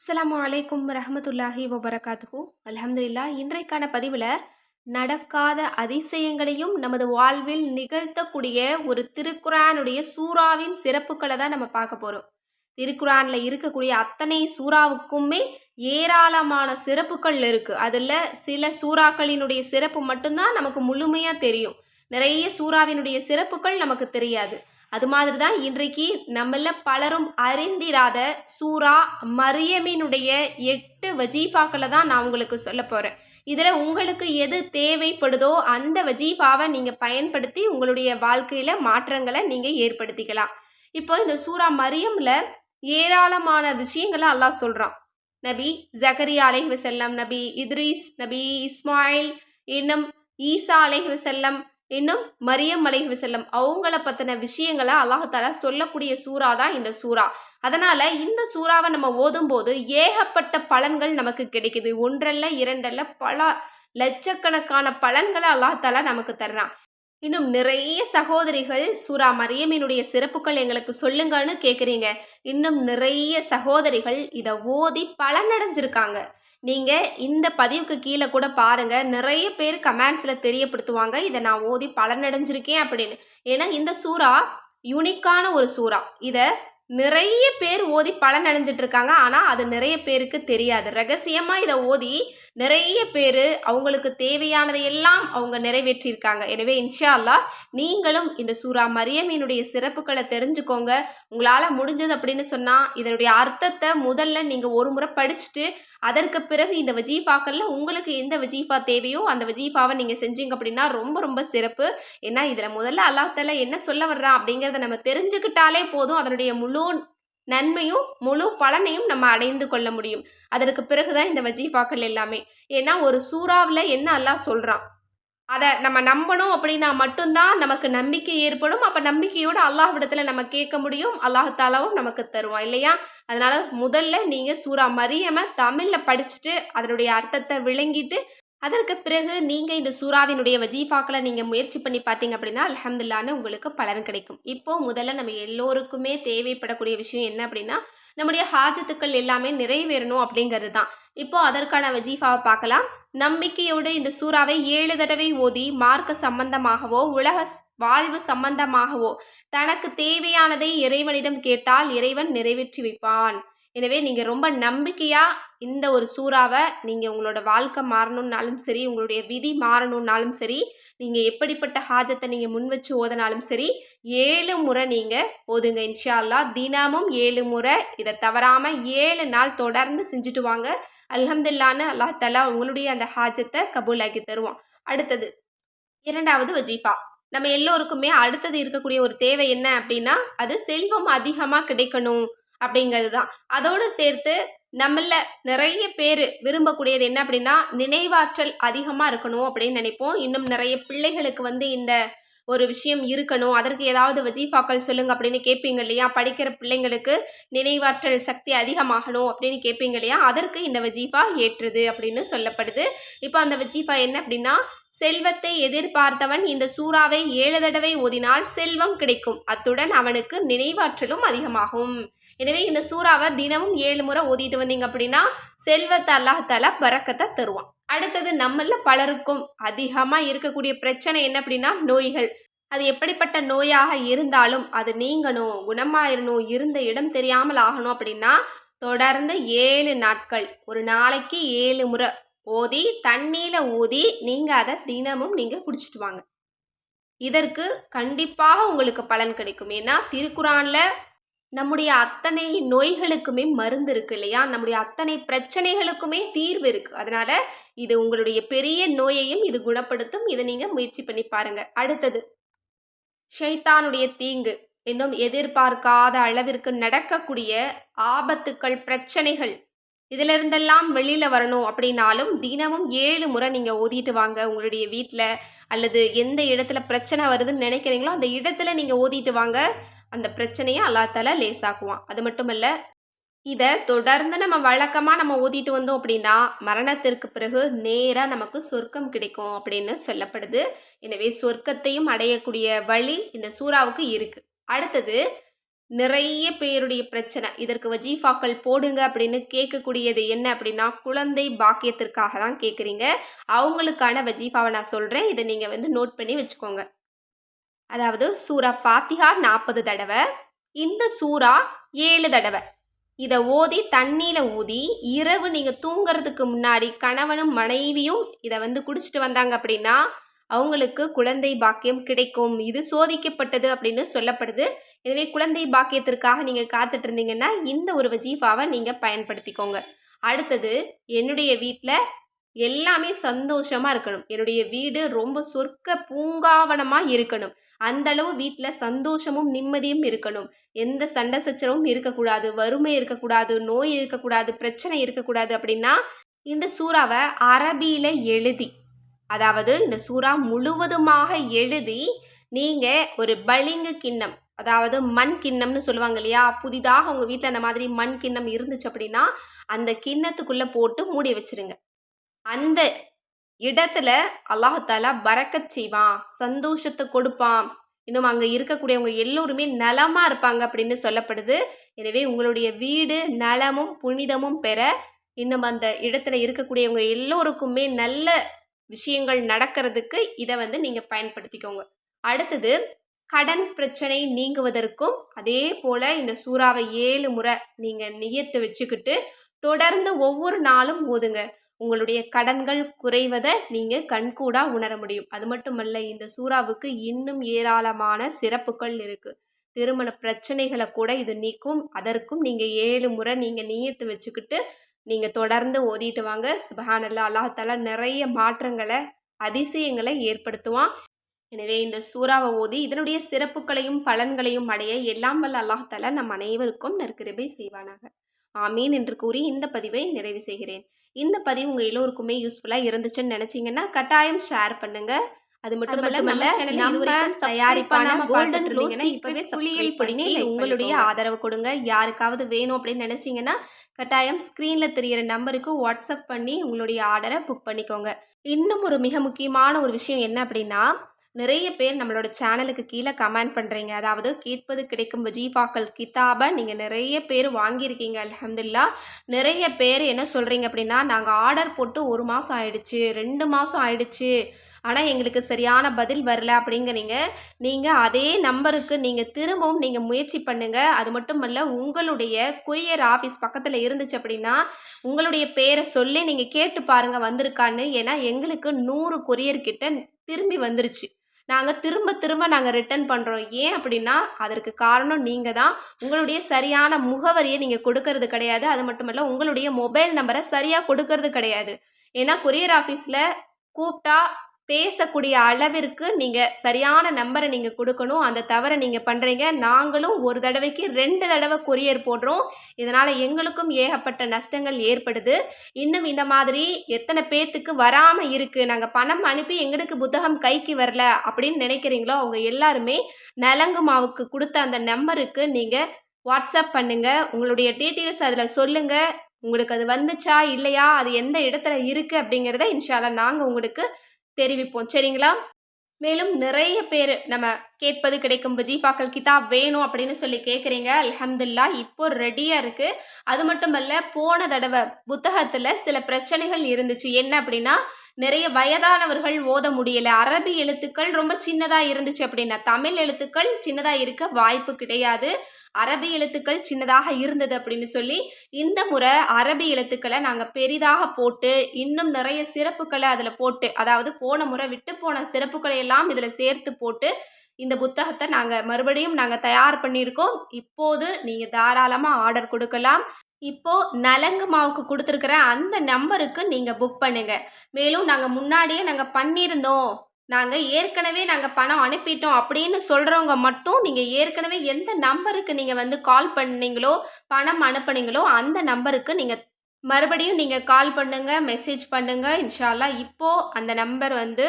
அஸ்ஸலாமு அலைக்கும் ரஹமத்துல்லாஹி வபரகாத்துஹு. அலமதுல்லா இன்றைக்கான பதிவில் நடக்காத அதிசயங்களையும் நமது வாழ்வில் நிகழ்த்தக்கூடிய ஒரு திருக்குரானுடைய சூறாவின் சிறப்புகளை தான் நம்ம பார்க்க போகிறோம் திருக்குரானில் இருக்கக்கூடிய அத்தனை சூறாவுக்குமே ஏராளமான சிறப்புகள் இருக்குது அதில் சில சூறாக்களினுடைய சிறப்பு மட்டும்தான் நமக்கு முழுமையாக தெரியும். நிறைய சூறாவினுடைய சிறப்புகள் நமக்கு தெரியாது. அது மாதிரி தான் இன்றைக்கு நம்மள பலரும் அறிந்திராத சூரா மரியமினுடைய எட்டு வஜீஃபாக்களை தான் நான் உங்களுக்கு சொல்ல போகிறேன் இதில் உங்களுக்கு எது தேவைப்படுதோ அந்த வஜீஃபாவை நீங்கள் பயன்படுத்தி உங்களுடைய வாழ்க்கையில் மாற்றங்களை நீங்கள் ஏற்படுத்திக்கலாம். இப்போ இந்த சூரா மரியமில் ஏராளமான விஷயங்களை அல்லாஹ் சொல்கிறான் நபி ஜக்கரியா அலைஹி வசல்லம் நபி இத்ரீஸ் நபி இஸ்மாயில் இன்னும் ஈசா அலைஹி வசல்லம் இன்னும் மரியம் அலைஹி செல்லம் அவங்கள பற்றின விஷயங்களை அல்லாஹால சொல்லக்கூடிய சூறா தான் இந்த சூறா. அதனால் இந்த சூறாவை நம்ம ஓதும்போது ஏகப்பட்ட பலன்கள் நமக்கு கிடைக்குது. ஒன்றல்ல இரண்டல்ல பல லட்சக்கணக்கான பலன்களை அல்லாஹால நமக்கு தர்றான். இன்னும் நிறைய சகோதரிகள் சூரா மரியமினுடைய சிறப்புகள் எங்களுக்கு சொல்லுங்கன்னு கேட்குறீங்க இன்னும் நிறைய சகோதரிகள் இதை ஓதி பலனடைஞ்சிருக்காங்க. நீங்கள் இந்த பதிவுக்கு கீழே கூட பாருங்கள் நிறைய பேர் கமெண்ட்ஸில் தெரியப்படுத்துவாங்க. இதை நான் ஓதி பலனடைஞ்சிருக்கேன் அப்படின்னு. ஏன்னா இந்த சூறா யூனிக்கான ஒரு சூறா. இதை நிறைய பேர் ஓதி பலன் அடைஞ்சிட்டு இருக்காங்க. ஆனால் அது நிறைய பேருக்கு தெரியாது. ரகசியமாக இதை ஓதி நிறைய பேர் அவங்களுக்கு தேவையானதை எல்லாம் அவங்க நிறைவேற்றியிருக்காங்க. எனவே இன்ஷா அல்லா நீங்களும் இந்த சூறா மரியமீனுடைய சிறப்புகளை தெரிஞ்சுக்கோங்க. உங்களால் முடிஞ்சது அப்படின்னு சொன்னால் இதனுடைய அர்த்தத்தை முதல்ல நீங்கள் ஒரு முறை படிச்சுட்டு அதற்கு பிறகு இந்த வஜீஃபாக்களில் உங்களுக்கு எந்த வஜீஃபா தேவையோ அந்த வஜீஃபாவை நீங்கள் செஞ்சீங்க அப்படின்னா ரொம்ப ரொம்ப சிறப்பு. ஏன்னா இதில் முதல்ல அல்லாத்தால என்ன சொல்ல வர்றான் அப்படிங்கிறத நம்ம தெரிஞ்சுக்கிட்டாலே போதும். அதனுடைய முழு நன்மையும் முழு பலனையும் நம்ம அடைந்து கொள்ள முடியும். அதற்கு பிறகுதான் இந்த வஜீஃபாக்கள் எல்லாமே. ஏன்னா ஒரு சூறாவில் என்ன அல்லாஹ் சொல்கிறான் அதை நம்ம நம்பணும் அப்படின்னா மட்டும்தான் நமக்கு நம்பிக்கை ஏற்படும். அப்போ நம்பிக்கையோடு அல்லாஹ்விடத்தில் நம்ம கேட்க முடியும். அல்லாஹாலாவும் நமக்கு தருவான் இல்லையா? அதனால் முதல்ல நீங்கள் சூறா மரியமை தமிழில் படிச்சுட்டு அதனுடைய அர்த்தத்தை விளங்கிட்டு அதற்கு பிறகு நீங்கள் இந்த சூறாவினுடைய வஜீஃபாக்களை நீங்கள் முயற்சி பண்ணி பார்த்தீங்க அப்படின்னா அலமதுல்லான்னு உங்களுக்கு பலன் கிடைக்கும். இப்போது முதல்ல நம்ம எல்லோருக்குமே தேவைப்படக்கூடிய விஷயம் என்ன அப்படின்னா நம்முடைய ஹாஜத்துக்கள் எல்லாமே நிறைவேறணும் அப்படிங்கிறது தான். இப்போ அதற்கான வஜீஃபாவை பார்க்கலாம். நம்பிக்கையோடு இந்த சூறாவை ஏழு தடவை ஓதி மார்க்க சம்பந்தமாகவோ உலக வாழ்வு சம்பந்தமாகவோ தனக்கு தேவையானதை இறைவனிடம் கேட்டால் இறைவன் நிறைவேற்றி வைப்பான். எனவே நீங்கள் ரொம்ப நம்பிக்கையாக இந்த ஒரு சூறாவை நீங்கள் உங்களோட வாழ்க்கை மாறணுன்னாலும் சரி உங்களுடைய விதி மாறணுன்னாலும் சரி நீங்கள் எப்படிப்பட்ட ஹாஜத்தை நீங்கள் முன் வச்சு ஓதனாலும் சரி ஏழு முறை நீங்கள் ஓதுங்க இன்ஷால்லா தினமும் ஏழு முறை. இதை தவறாமல் ஏழு நாள் தொடர்ந்து செஞ்சுட்டு வாங்க. அலமதுல்லான்னு அல்லாஹ் தலா உங்களுடைய அந்த ஹாஜத்தை கபூலாக்கி தருவான். அடுத்தது இரண்டாவது வஜீஃபா. நம்ம எல்லோருக்குமே அடுத்தது இருக்கக்கூடிய ஒரு தேவை என்ன அப்படின்னா அது செல்வம் அதிகமாக கிடைக்கணும். அப்படிங்கிறது தான் அதோடு சேர்த்து நம்மள நிறைய பேர் விரும்பக்கூடியது என்ன அப்படின்னா நினைவாற்றல் அதிகமாக இருக்கணும் அப்படின்னு நினைப்போம். இன்னும் நிறைய பிள்ளைகளுக்கு வந்து இந்த ஒரு விஷயம் இருக்கணும். அதற்கு ஏதாவது வஜீஃபாக்கள் சொல்லுங்க அப்படின்னு கேட்பீங்க இல்லையா? படிக்கிற பிள்ளைங்களுக்கு நினைவாற்றல் சக்தி அதிகமாகணும் அப்படின்னு கேட்பீங்க இல்லையா? அதற்கு இந்த வஜீஃபா ஏற்றுது அப்படின்னு சொல்லப்படுது. இப்போ அந்த வஜீஃபா என்ன அப்படின்னா செல்வத்தை எதிர்பார்த்தவன் இந்த சூறாவை ஏழு தடவை ஓதினால் செல்வம் கிடைக்கும். அத்துடன் அவனுக்கு நினைவாற்றலும் அதிகமாகும். எனவே இந்த சூறாவை தினமும் ஏழு முறை ஓதிட்டு வந்தீங்க அப்படின்னா செல்வத்தை அல்லாஹால பறக்கத்தை தருவான். அடுத்தது நம்மள பலருக்கும் அதிகமாக இருக்கக்கூடிய பிரச்சனை என்ன அப்படின்னா நோய்கள். அது எப்படிப்பட்ட நோயாக இருந்தாலும் அது நீங்கணும் குணமாயிரணும் இருந்த இடம் தெரியாமல் ஆகணும் அப்படின்னா தொடர்ந்து ஏழு நாட்கள் ஒரு நாளைக்கு ஏழு முறை ஓதி தண்ணியில் ஊதி நீங்கள் அதை தினமும் நீங்கள் குடிச்சிட்டு வாங்க. இதற்கு கண்டிப்பாக உங்களுக்கு பலன் கிடைக்கும். ஏன்னா திருக்குறானில் நம்முடைய அத்தனை நோய்களுக்குமே மருந்து இருக்கு இல்லையா? நம்முடைய அத்தனை பிரச்சனைகளுக்குமே தீர்வு இருக்கு. அதனால இது உங்களுடைய பெரிய நோயையும் இது குணப்படுத்தும். இதை நீங்க முயற்சி பண்ணி பாருங்க. அடுத்தது ஷைத்தானுடைய தீங்கு. இன்னும் எதிர்பார்க்காத அளவிற்கு நடக்கக்கூடிய ஆபத்துக்கள் பிரச்சனைகள் இதுல இருந்தெல்லாம் வெளியில வரணும் அப்படின்னாலும் தினமும் ஏழு முறை நீங்க ஓதிட்டு வாங்க. உங்களுடைய வீட்டில் அல்லது எந்த இடத்துல பிரச்சனை வருதுன்னு நினைக்கிறீங்களோ அந்த இடத்துல நீங்க ஓதிட்டு வாங்க. அந்த பிரச்சனையை அல்லாத்தால லேசாக்குவான். அது மட்டும் இல்லை இதை தொடர்ந்து நம்ம வழக்கமாக நம்ம ஓதிட்டு வந்தோம் அப்படின்னா மரணத்திற்கு பிறகு நேராக நமக்கு சொர்க்கம் கிடைக்கும் அப்படின்னு சொல்லப்படுது. எனவே சொர்க்கத்தையும் அடையக்கூடிய வழி இந்த சூறாவுக்கு இருக்குது அடுத்தது நிறைய பேருடைய பிரச்சனை. இதற்கு வஜீஃபாக்கள் போடுங்க அப்படின்னு கேட்கக்கூடியது என்ன அப்படின்னா குழந்தை பாக்கியத்திற்காக தான் கேட்குறீங்க. அவங்களுக்கான வஜீஃபாவை நான் சொல்கிறேன் இதை நீங்கள் வந்து நோட் பண்ணி வச்சுக்கோங்க. அதாவது சூரா ஃபாத்திஹா நாற்பது தடவை இந்த சூரா ஏழு தடவை. இதை ஓதி தண்ணியில் ஊதி இரவு நீங்கள் தூங்குறதுக்கு முன்னாடி கணவனும் மனைவியும் இதை வந்து குடிச்சிட்டு வந்தாங்க அப்படின்னா அவங்களுக்கு குழந்தை பாக்கியம் கிடைக்கும். இது சோதிக்கப்பட்டது அப்படின்னு சொல்லப்படுது. எனவே குழந்தை பாக்கியத்திற்காக நீங்கள் காத்துட்டு இருந்தீங்கன்னா இந்த ஒரு வஜீஃபாவை நீங்கள் பயன்படுத்திக்கோங்க. அடுத்தது என்னுடைய வீட்டில் எல்லாமே சந்தோஷமாக இருக்கணும். என்னுடைய வீடு ரொம்ப சொர்க்க பூங்காவனமாக இருக்கணும். அந்த அளவு வீட்டில் சந்தோஷமும் நிம்மதியும் இருக்கணும். எந்த சண்டை சச்சரவும் இருக்கக்கூடாது. வறுமை இருக்கக்கூடாது. நோய் இருக்கக்கூடாது. பிரச்சனை இருக்கக்கூடாது அப்படின்னா இந்த சூறாவை அரபியில் எழுதி அதாவது இந்த சூறா முழுவதுமாக எழுதி நீங்கள் ஒரு பளிங்கு கிண்ணம் அதாவது மண் கிண்ணம்னு சொல்லுவாங்க இல்லையா? புதிதாக உங்கள் வீட்டில் அந்த மாதிரி மண் கிண்ணம் இருந்துச்சு அப்படின்னா அந்த கிண்ணத்துக்குள்ளே போட்டு மூடி வச்சிருங்க. அந்த இடத்துல அல்லாஹாலா பறக்கச் செய்வான் சந்தோஷத்தை கொடுப்பான். இன்னும் அங்கே இருக்கக்கூடியவங்க எல்லோருமே நலமாக இருப்பாங்க அப்படின்னு சொல்லப்படுது. எனவே உங்களுடைய வீடு நலமும் புனிதமும் பெற இன்னும் அந்த இடத்துல இருக்கக்கூடியவங்க எல்லோருக்குமே நல்ல விஷயங்கள் நடக்கிறதுக்கு இதை வந்து நீங்கள் பயன்படுத்திக்கோங்க. அடுத்தது கடன் பிரச்சனை நீங்குவதற்கும் அதே போல் இந்த சூறாவை ஏழு முறை நீங்கள் நியத்து வச்சுக்கிட்டு தொடர்ந்து ஒவ்வொரு நாளும் ஓதுங்க. உங்களுடைய கடன்கள் குறைவதை நீங்கள் கண்கூடாக உணர முடியும். அது மட்டுமல்ல இந்த சூறாவுக்கு இன்னும் ஏராளமான சிறப்புகள் இருக்குது திருமண பிரச்சனைகளை கூட இது நீக்கும். அதற்கும் நீங்கள் ஏழு முறை நீங்கள் நீயத்து வச்சுக்கிட்டு நீங்கள் தொடர்ந்து ஓதிட்டு வாங்க. சுபஹானல்லா அல்லாஹால நிறைய மாற்றங்களை அதிசயங்களை ஏற்படுத்துவான். எனவே இந்த சூறாவை ஓதி இதனுடைய சிறப்புகளையும் பலன்களையும் அடைய எல்லாம் வல்ல அல்லாஹால நம் அனைவருக்கும் நற்கிருபை செய்வானாக. ஆமீன் என்று கூறி இந்த பதிவை நிறைவு செய்கிறேன். இந்த பதிவு உங்கள் எல்லோருக்குமே யூஸ்ஃபுல்லாக இருந்துச்சுன்னு நினச்சிங்கன்னா கட்டாயம் ஷேர் பண்ணுங்கள் அது மட்டும் நம்ம தயாரிப்பான கோல்டன் ரோஸ் இப்பவே புளியல் பொடிங்க உங்களுடைய ஆதரவு கொடுங்க. யாருக்காவது வேணும் அப்படின்னு நினைச்சீங்கன்னா கட்டாயம் ஸ்க்ரீனில் தெரியிற நம்பருக்கு வாட்ஸ்அப் பண்ணி உங்களுடைய ஆர்டரை புக் பண்ணிக்கோங்க. இன்னும் ஒரு மிக முக்கியமான ஒரு விஷயம் என்ன அப்படின்னா நிறைய பேர் நம்மளோட சேனலுக்கு கீழே கமெண்ட் பண்ணுறீங்க அதாவது கேட்பது கிடைக்கும் வஜீஃபாக்கள் கிதாபை நீங்கள் நிறைய பேர் வாங்கியிருக்கீங்க அலமதுல்லா நிறைய பேர் என்ன சொல்கிறீங்க அப்படின்னா நாங்கள் ஆர்டர் போட்டு ஒரு மாதம் ஆயிடுச்சு ரெண்டு மாதம் ஆயிடுச்சு. ஆனால் எங்களுக்கு சரியான பதில் வரல அப்படிங்கிறீங்க நீங்கள் அதே நம்பருக்கு நீங்கள் திரும்பவும் நீங்கள் முயற்சி பண்ணுங்கள் அது மட்டும் இல்லை உங்களுடைய கொரியர் ஆஃபீஸ் பக்கத்தில் இருந்துச்சு அப்படின்னா உங்களுடைய பேரை சொல்லி நீங்கள் கேட்டு பாருங்கள் வந்திருக்கான்னு. ஏன்னா எங்களுக்கு நூறு கொரியர் கிட்ட திரும்பி வந்துருச்சு. நாங்கள் திரும்ப திரும்ப நாங்கள் ரிட்டர்ன் பண்ணுறோம் ஏன் அப்படின்னா அதற்கு காரணம் நீங்கள் தான். உங்களுடைய சரியான முகவரியை நீங்கள் கொடுக்கறது கிடையாது. அது மட்டும் இல்லை உங்களுடைய மொபைல் நம்பரை சரியாக கொடுக்கறது கிடையாது. ஏன்னா கொரியர் ஆஃபீஸில் கூப்பிட்டா பேசக்கூடிய அளவிற்கு நீங்கள் சரியான நம்பரை நீங்கள் கொடுக்கணும். அந்த தவறை நீங்கள் பண்ணுறீங்க நாங்களும் ஒரு தடவைக்கு ரெண்டு தடவை கொரியர் போடுறோம். இதனால் எங்களுக்கும் ஏகப்பட்ட நஷ்டங்கள் ஏற்படுது. இன்னும் இந்த மாதிரி எத்தனை பேர்த்துக்கு வராமல் இருக்குது நாங்கள் பணம் அனுப்பி எங்களுக்கு புத்தகம் கைக்கு வரல அப்படின்னு நினைக்கிறீங்களோ அவங்க எல்லாருமே நலங்கு மாவுக்கு கொடுத்த அந்த நம்பருக்கு நீங்கள் வாட்ஸ்அப் பண்ணுங்கள் உங்களுடைய டீட்டெயில்ஸ் அதில் சொல்லுங்கள் உங்களுக்கு அது வந்துச்சா இல்லையா அது எந்த இடத்துல இருக்குது அப்படிங்கிறத இன்ஷால்லாம் நாங்கள் உங்களுக்கு தெரிவிப்போம். சரிங்களா? மேலும் நிறைய பேர் நம்ம கேட்பது கிடைக்கும். வஜீஃபாக்கள் கிதாப் வேணும் அப்படின்னு சொல்லி கேட்குறீங்க அலமதுல்லா இப்போ ரெடியாக இருக்குது அது மட்டும் அல்ல போன தடவை புத்தகத்தில் சில பிரச்சனைகள் இருந்துச்சு. என்ன அப்படின்னா நிறைய வயதானவர்கள் ஓத முடியல. அரபி எழுத்துக்கள் ரொம்ப சின்னதாக இருந்துச்சு அப்படின்னா தமிழ் எழுத்துக்கள் சின்னதாக இருக்க வாய்ப்பு கிடையாது. அரபி எழுத்துக்கள் சின்னதாக இருந்தது அப்படின்னு சொல்லி இந்த முறை அரபி எழுத்துக்களை நாங்கள் பெரிதாக போட்டு இன்னும் நிறைய சிறப்புகளை அதில் போட்டு அதாவது போன முறை விட்டு போன சிறப்புகளை எல்லாம் இதில் சேர்த்து போட்டு இந்த புத்தகத்தை நாங்கள் மறுபடியும் நாங்கள் தயார் பண்ணியிருக்கோம். இப்போது நீங்கள் தாராளமாக ஆர்டர் கொடுக்கலாம். இப்போ நலங்கு மாவுக்கு கொடுத்துருக்குற அந்த நம்பருக்கு நீங்கள் புக் பண்ணுங்க. மேலும் நாங்கள் முன்னாடியே நாங்கள் பண்ணியிருந்தோம். நாங்கள் ஏற்கனவே நாங்கள் பணம் அனுப்பிட்டோம் அப்படின்னு சொல்கிறவங்க மட்டும் நீங்கள் ஏற்கனவே எந்த நம்பருக்கு நீங்கள் வந்து கால் பண்ணீங்களோ பணம் அனுப்புனீங்களோ அந்த நம்பருக்கு நீங்கள் மறுபடியும் நீங்கள் கால் பண்ணுங்கள் மெசேஜ் பண்ணுங்கள் இன்ஷால்லா இப்போது அந்த நம்பர் வந்து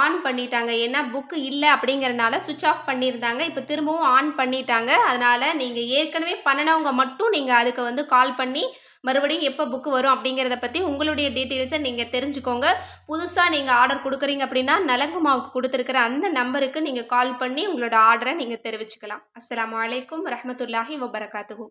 ஆன் பண்ணிட்டாங்க. ஏன்னா புக்கு இல்லை அப்படிங்கிறனால சுவிட்ச் ஆஃப் பண்ணியிருந்தாங்க. இப்போ திரும்பவும் ஆன் பண்ணிட்டாங்க. அதனால் நீங்கள் ஏற்கனவே பண்ணினவங்க மட்டும் நீங்கள் அதுக்கு வந்து கால் பண்ணி மறுபடியும் எப்போ புக்கு வரும் அப்படிங்கிறத பற்றி உங்களுடைய டீட்டெயில்ஸை நீங்கள் தெரிஞ்சுக்கோங்க. புதுசாக நீங்கள் ஆர்டர் கொடுக்குறீங்க அப்படின்னா நலங்கு மாவுக்கு கொடுத்துருக்கிற அந்த நம்பருக்கு நீங்கள் கால் பண்ணி உங்களோட ஆர்டரை நீங்கள் தெரிவிச்சுக்கலாம். அஸ்லாம் வலைக்கம் ரஹமத்துல்லாஹி வபரகாத்துஹூ.